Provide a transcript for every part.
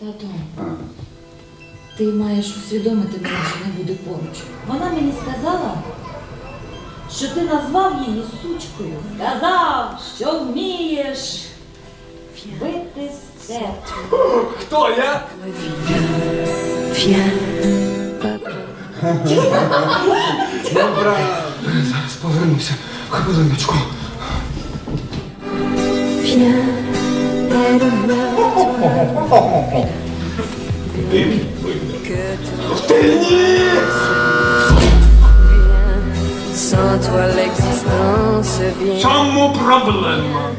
Тато, А, ти маєш усвідомити мене, що не буде поруч. Вона мені сказала, що ти назвав її сучкою. Сказав, що вмієш бити серце. Хто я? Добре. Зараз повернуся. Хвилиночку. Sans l'existence vient. Чому проблема?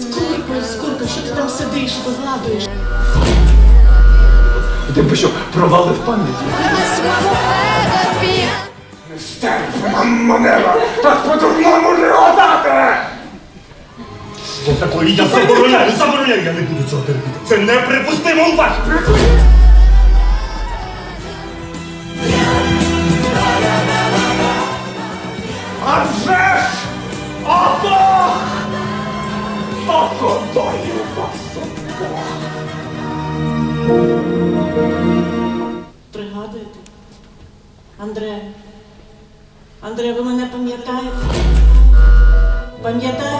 Скорко, скорко, що ти там сидиш, вигадуєш? Ти що, провалив пам'ять? Нестерпна манера! Так по-дурному не гадати! Такої я забороняю, забороняю, я не буду цього терпіти. Це неприпустимо у вас! А вже ж! Бог! Вас, Бог! Пригадуєте? Андре. Андре, ви мене пам'ятаєте? Пам'ятаєте?